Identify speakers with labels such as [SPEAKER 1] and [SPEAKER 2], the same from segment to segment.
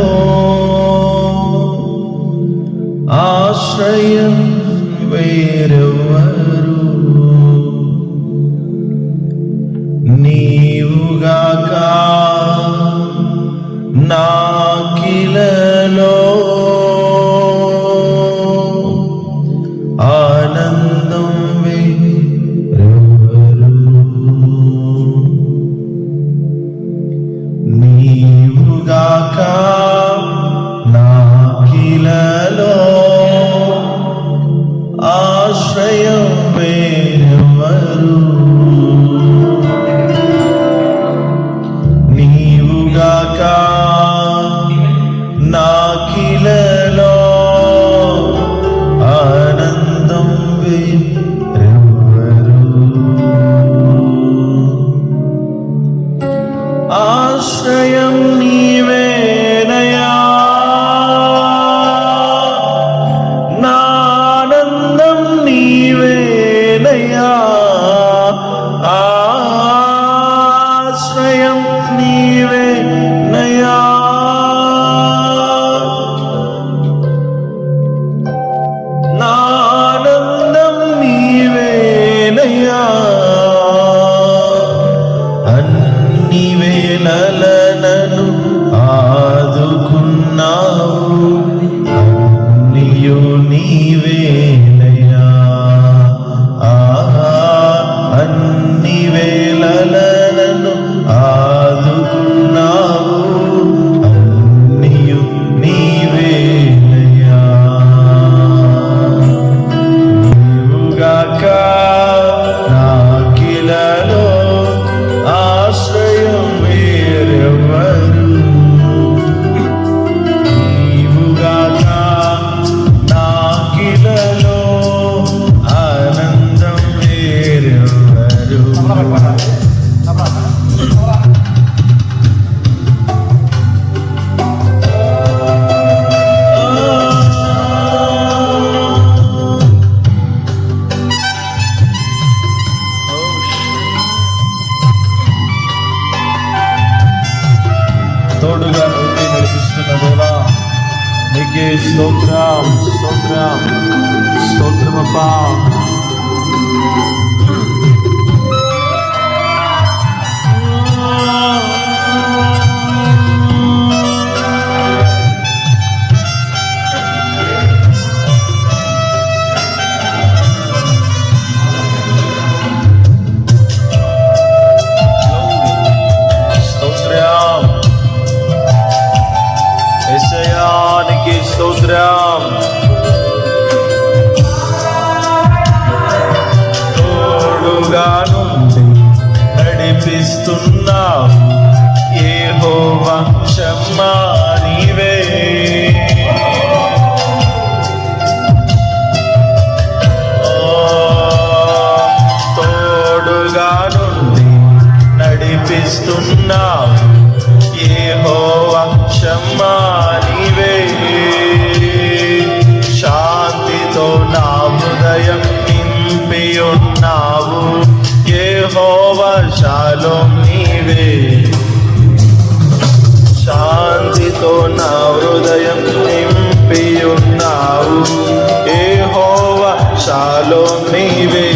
[SPEAKER 1] ఆశ్రయం తోడుగా నుండి నడిపిస్తున్నావు. ఏ హో క్షమా నీవే. తోడుగా నుండి నడిపిస్తున్నావు. ఏ హో క్షమా నీవే. శాంతితో నా హృదయం నింపి ఉన్నావు ఏ హోవశాలో నీవే. శాంతితో నా హృదయం నింపి ఉన్నావు ఏ హోవశాలో నీవే.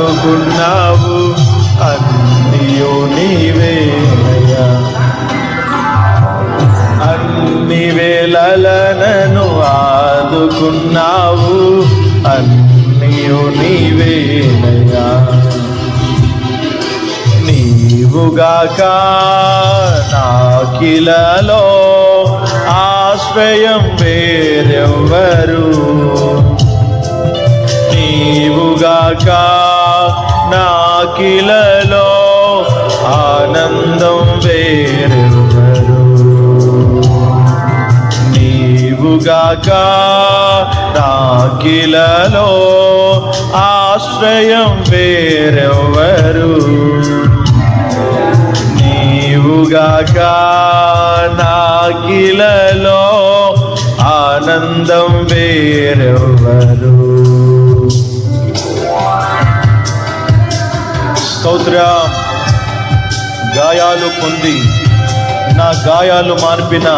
[SPEAKER 1] ఆదుకున్నావు అన్నియో నీవేనయా అన్ని వేళలనను ఆదుకున్నావు. అన్నియు నీవేనయా నీవుగాక నాకిలలో ఆశ్రయం వేరెవ్వరు. నీవుగాక నాకిలలో ఆనందం వేరెవరు? నీవుగాక నాకిలలో ఆశ్రయం వేరెవరు? నీవుగాక నాకిలలో ఆనందం వేరెవరు? స్తోత్ర. గాయాలు పొంది నా గాయాలు మార్పిన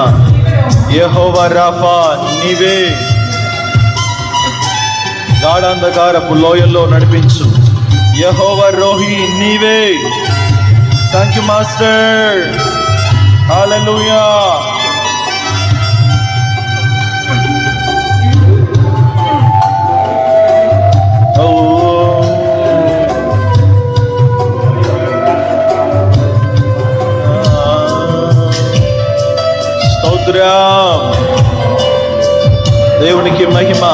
[SPEAKER 1] యెహోవ రాఫా నీవే. గాఢాంధకారపు లోయల్లో నడిపించు. యెహోవ రోహి నీవే. థ్యాంక్ యూ మాస్టర్ హాలూయా దేవునికి మహిమ.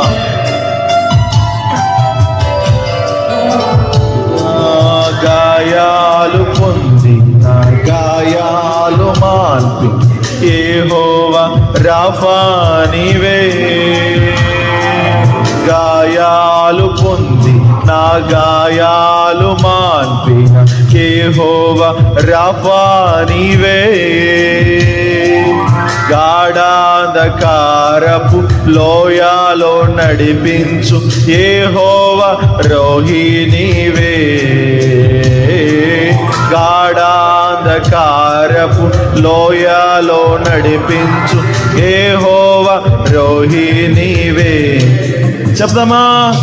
[SPEAKER 1] గాయాలు పొంది నా గాయాలు మార్పి. ఏ రాఫా నీవే. గాయాలు పొంది నా గాయాలు మాన్పిన ఏహోవా రాఫా రాఫానివే గాఢాంధకారపు లోయాలో నడిపించు. ఏహోవ రోహి నీవే. గాఢాంధకారపు లోయాలో నడిపించు. ఏహోవ రోహి నీవే. చెప్దామా?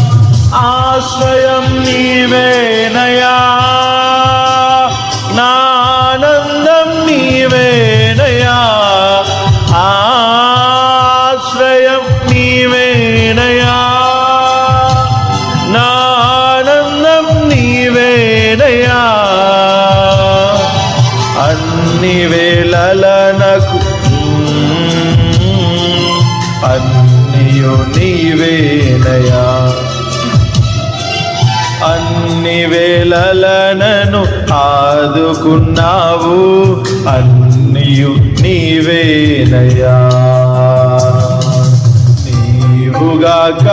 [SPEAKER 1] ఆశ్రయం నీవేనయా అన్నియు నీవేనయా అన్ని వేళలనను ఆదుకున్నావు అన్నియు నీవేనయా నీవుగాక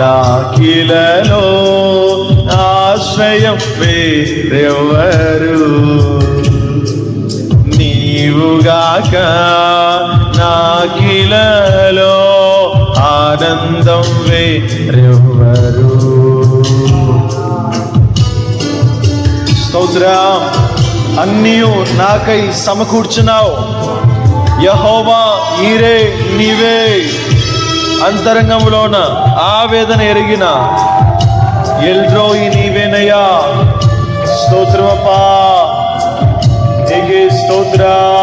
[SPEAKER 1] నాకిలలో ఆశ్రయం వేరెవరు నీవుగాక నాకిలలో ఆనందం వేరెవరు స్తోత్రం. అన్నీయు నాకై సమకూర్చున్నావు. యహోవా ఈరే నీవే. అంతరంగంలోన ఆవేదన ఎరిగిన ఎల్రోయి నీవేనయ్యా. స్తోత్రమప్పా. నీకే స్తోత్రం.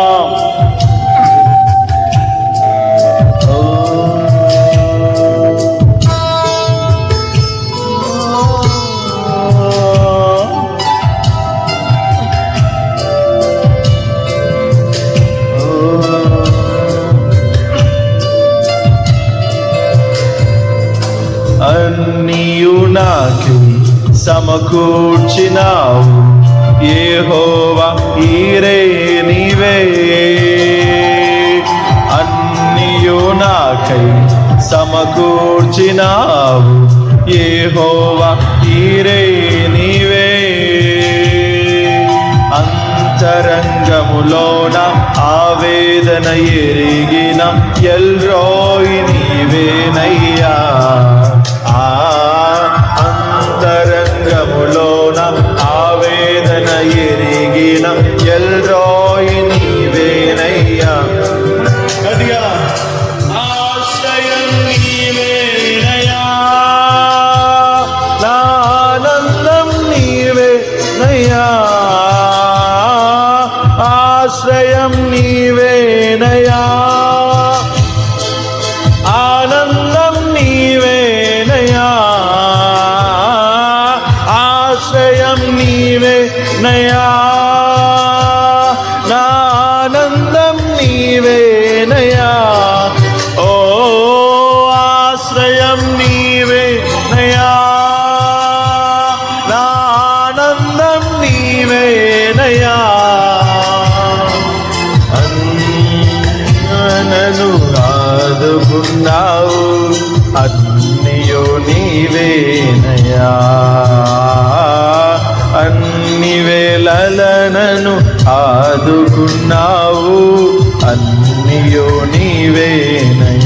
[SPEAKER 1] చేసినావు ఏహోవా ఈరే నీవే. అన్నీయు నాకై సమకూర్చినావు. ఏహోవా ఈరే నీవే. అంతరంగములోన ఆవేదన ఎరిగిన ఎల్రోయి నీవేనయ్యా. ఎరిగిన ఉన్నావు. అన్నియో నీవేనయా. అన్ని వేళలనను ఆదుకున్నావు. అన్నియో నీవేనయ.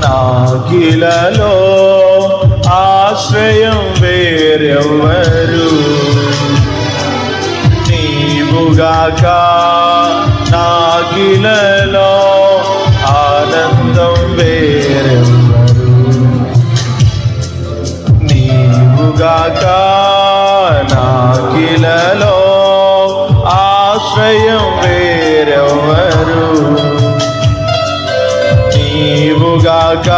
[SPEAKER 1] నాకిలలో ఆశ్రయం వేరెవరు నీవుగాక నాగిలలో ఆనందం వేరెవ్వరు. నీవుగాక నాగిలలో ఆశ్రయం వేరెవ్వరు. నీవుగాక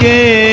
[SPEAKER 1] কে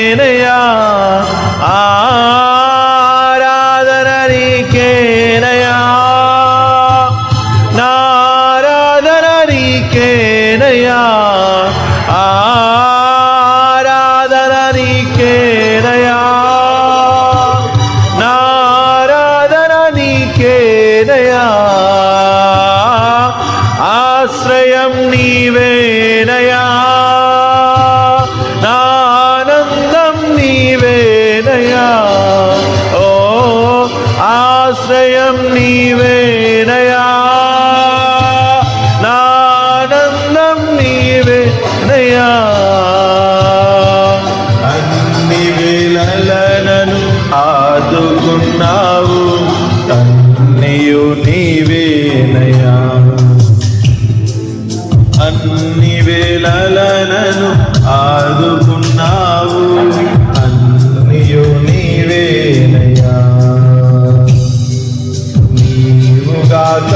[SPEAKER 1] అన్ని వేళలనను ఆదుకున్నావు. అన్నియు నీవేనయా నీవుగాక